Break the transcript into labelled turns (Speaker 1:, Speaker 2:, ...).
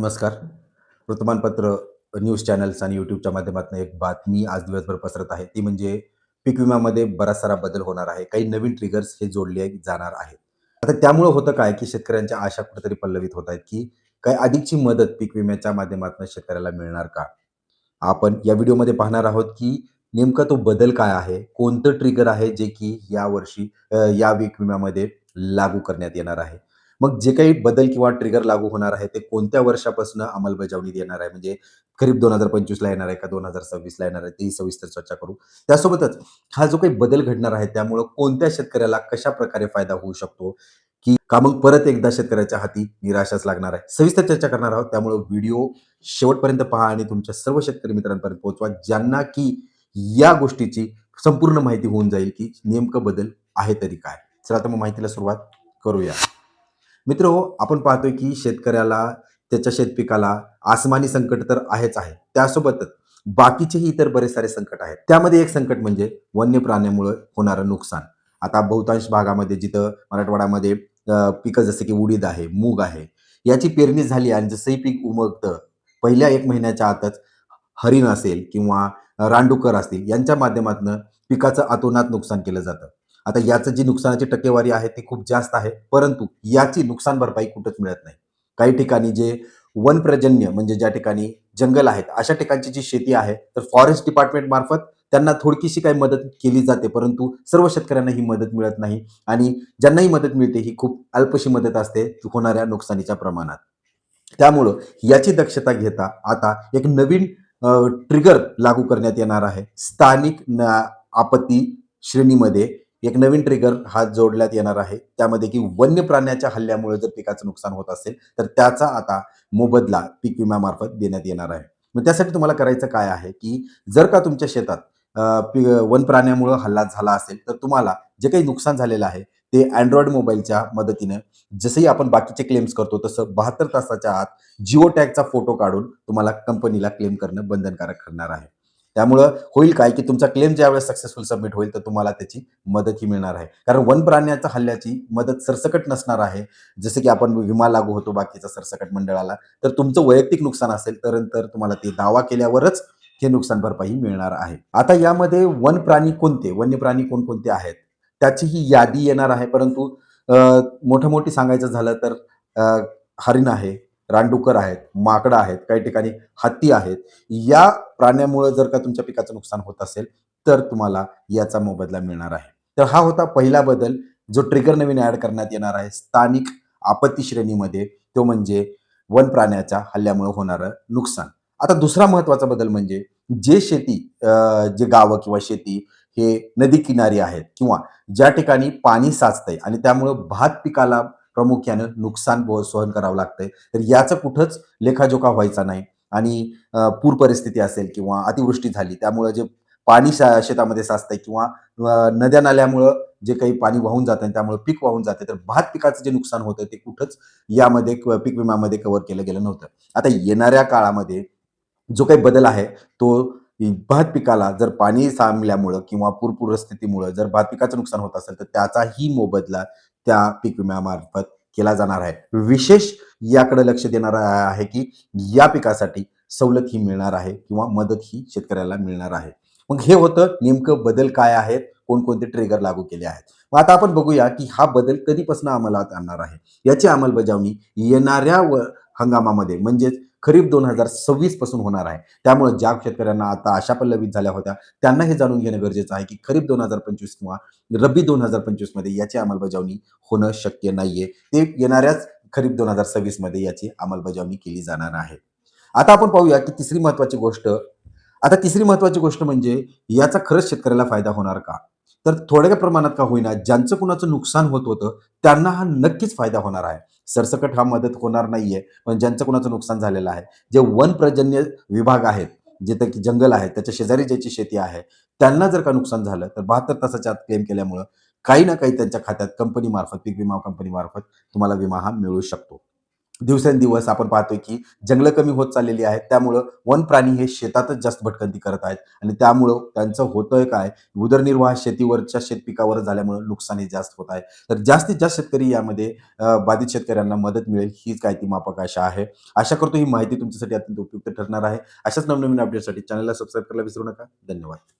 Speaker 1: नमस्कार. वर्तमानपत्र news channels आणि यूट्यूबच्या माध्यमातून एक बातमी आज दिवसभर पसरत आहे. ती म्हणजे पीक विम्यामध्ये बराच सारा बदल होणार आहे. काही नवीन ट्रिगर्स हे जोडले जाणार आहेत. आता त्यामुळं होतं काय की शेतकऱ्यांच्या आशा कुठेतरी पल्लवित होत आहेत की काय अधिकची मदत पीक विम्याच्या माध्यमातून शेतकऱ्याला मिळणार का? आपण या व्हिडिओमध्ये पाहणार आहोत की नेमका तो बदल काय आहे? कोणतं ट्रिगर आहे जे की या वर्षी या पीक विम्यामध्ये लागू करण्यात येणार आहे? मग जे काही बदल किंवा ट्रिगर लागू होणार आहे ते कोणत्या वर्षापासून अंमलबजावणीत येणार आहे? म्हणजे खरीप दोन हजार पंचवीसला येणार आहे का? दोन हजार सव्वीसला येणार आहे? तेही सविस्तर चर्चा करू. त्यासोबतच हा जो काही बदल घडणार आहे त्यामुळं कोणत्या शेतकऱ्याला कशा प्रकारे फायदा होऊ शकतो? की का मग परत एकदा शेतकऱ्याच्या हाती निराशाच लागणार आहे? सविस्तर चर्चा करणार आहोत. त्यामुळे व्हिडिओ शेवटपर्यंत पहा आणि तुमच्या सर्व शेतकरी मित्रांपर्यंत पोहोचवा ज्यांना की या गोष्टीची संपूर्ण माहिती होऊन जाईल की नेमकं बदल आहे तरी काय. चला तर मग माहितीला सुरुवात करूया. मित्र आपण पाहतोय की शेतकऱ्याला त्याच्या शेतपिकाला आसमानी संकट तर आहेच आहे. त्यासोबतच बाकीचेही इतर बरेच सारे संकट आहेत. त्यामध्ये एक संकट म्हणजे वन्य प्राण्यामुळे होणारं नुकसान. आता बहुतांश भागामध्ये जिथं मराठवाड्यामध्ये पिकं जसे की उडीद आहे मूग आहे याची पेरणी झाली आणि जसंही पीक उमगतं पहिल्या एक महिन्याच्या आतच हरिण असेल किंवा रानडुकर असतील यांच्या माध्यमातून पिकाचं अतोनात नुकसान केलं जातं. आता याचं जी नुकसानाची टक्केवारी आहे ती खूप जास्त आहे. परंतु याची नुकसान भरपाई कुठंच मिळत नाही. काही ठिकाणी जे वन प्रजन्य म्हणजे ज्या ठिकाणी जंगल आहेत अशा ठिकाणची जी शेती आहे तर फॉरेस्ट डिपार्टमेंट मार्फत त्यांना थोडकीशी काही मदत केली जाते. परंतु सर्व शेतकऱ्यांना ही मदत मिळत नाही आणि ज्यांनाही मदत मिळते ही खूप अल्पशी मदत असते होणाऱ्या नुकसानीच्या प्रमाणात. त्यामुळं याची दक्षता घेता आता एक नवीन ट्रिगर लागू करण्यात येणार आहे. स्थानिक आपत्ती श्रेणीमध्ये एक नवीन ट्रिगर हा जोडण्यात येणार आहे. त्यामध्ये की वन्य प्राण्याच्या हल्ल्यामुळे जर पिकाचं नुकसान होत असेल तर त्याचा आता मोबदला पीक विम्यामार्फत देण्यात येणार आहे. मग त्यासाठी तुम्हाला करायचं काय आहे की जर का तुमच्या शेतात पी वन प्राण्यामुळं हल्ला झाला असेल तर तुम्हाला जे काही नुकसान झालेलं आहे ते अँड्रॉइड मोबाईलच्या मदतीनं जसंही आपण बाकीचे क्लेम्स करतो तसं बहात्तर तासाच्या आत जिओ टॅगचा फोटो काढून तुम्हाला कंपनीला क्लेम करणं बंधनकारक ठरणार आहे. त्यामुळं होईल काय की तुमचा क्लेम ज्यावेळेस सक्सेसफुल सबमिट होईल तर तुम्हाला त्याची मदतही मिळणार आहे. कारण वन प्राण्याच्या हल्ल्याची मदत सरसकट नसणार आहे. जसं की आपण विमा लागू होतो बाकीचा सरसकट मंडळाला तर तुमचं वैयक्तिक नुकसान असेल तर तर तुम्हाला ते दावा केल्यावरच हे नुकसान भरपाई मिळणार आहे. आता यामध्ये वन प्राणी कोणते वन्य प्राणी कोणकोणते आहेत? त्याची ही यादी येणार आहे परंतु मोठं मोठी सांगायचं झालं तर हरिण आहे रानडुकर आहेत माकडं आहेत काही ठिकाणी हत्ती आहेत या प्राण्यामुळे जर का तुमच्या पिकाचं नुकसान होत असेल तर तुम्हाला याचा मोबदला मिळणार आहे. तर हा होता पहिला बदल जो ट्रिगर नवीन ऍड करण्यात येणार आहे. स्थानिक आपत्ती श्रेणीमध्ये तो म्हणजे वन प्राण्याच्या हल्ल्यामुळे होणारं नुकसान. आता दुसरा महत्त्वाचा बदल म्हणजे जे शेती जे गावं किंवा शेती हे नदी किनारी आहेत किंवा ज्या ठिकाणी पाणी साचतंय आणि त्यामुळं भात पिकाला प्रामुख्यानं नुकसान सहन करावं लागतंय. तर याचं कुठंच लेखाजोखा व्हायचा नाही. आणि पूर परिस्थिती असेल किंवा अतिवृष्टी झाली त्यामुळं जे पाणी शा- शेतामध्ये साचतंय किंवा नद्या नाल्यामुळं जे काही पाणी वाहून जातं आणि त्यामुळे पीक वाहून जाते तर भात पिकाचं जे नुकसान होतं ते कुठंच यामध्ये पीक विम्यामध्ये कव्हर केलं गेलं नव्हतं. आता येणाऱ्या काळामध्ये जो काही बदल आहे तो भात पिकाला जर पाणी सामल्यामुळं किंवा पूर पूरस्थितीमुळं जर भात पिकाचं नुकसान होत असेल तर त्याचाही मोबदला त्या पीक विम्यामार्फत केला जाणार आहे. विशेष याकडे लक्ष देणार आहे की या पिकासाठी सवलत ही मिळणार आहे किंवा मदत ही शेतकऱ्याला मिळणार आहे. मग हे होतं नेमकं बदल काय आहेत? कोणकोणते ट्रिगर लागू केले आहेत? मग आता आपण बघूया की हा बदल कधीपासून अंमलात आणणार आहे? याची अंमलबजावणी येणाऱ्या व हंगामामध्ये म्हणजेच खरीप दोन हजार सव्वीसपासून होणार आहे. त्यामुळे ज्या शेतकऱ्यांना आता आशा पल्लवित झाल्या होत्या त्यांना हे जाणून घेणं गरजेचं आहे की खरीप दोन हजार पंचवीस किंवा रब्बी दोन हजार पंचवीसमध्ये याची अंमलबजावणी होणं शक्य नाहीये. ते येणाऱ्याच खरीप दोन हजार सव्वीसमध्ये याची अंमलबजावणी केली जाणार आहे. आता आपण पाहूया की तिसरी महत्वाची गोष्ट आता तिसरी महत्वाची गोष्ट म्हणजे याचा खरंच शेतकऱ्याला फायदा होणार का? तर थोड्या प्रमाणात का होईना ज्यांचं कुणाचं नुकसान होत होतं त्यांना हा नक्कीच फायदा होणार आहे. सरसकट हा मदत होणार नाहीये पण ज्यांचं कुणाचं नुकसान झालेलं आहे. जे वन प्रजन्य विभाग आहेत जिथे की जंगल आहे त्याच्या शेजारी ज्याची शेती आहे त्यांना जर का नुकसान झालं तर बहात्तर तासाच्या आत क्लेम केल्यामुळं काही ना काही त्यांच्या खात्यात कंपनीमार्फत पीक विमा कंपनीमार्फत तुम्हाला विमा हा मिळू शकतो. दिवसेंदिवस आपण पाहतोय की जंगलं कमी होत चाललेली आहेत. त्यामुळं वन प्राणी हे शेतातच जास्त भटकंती करत आहेत. आणि त्यामुळं त्यांचं होतंय काय? उदरनिर्वाह शेतीवरच्या शेतपिकावर झाल्यामुळं नुकसानी जास्त होत आहे. तर जास्तीत जास्त शेतकरी यामध्ये बाधित शेतकऱ्यांना मदत मिळेल हीच काय ती माफक आशा आहे. आशा करतो ही माहिती तुमच्यासाठी अत्यंत उपयुक्त ठरणार आहे. अशाच नवनवीन अपडेटसाठी चॅनलला सबस्क्राईब करायला विसरू नका. धन्यवाद.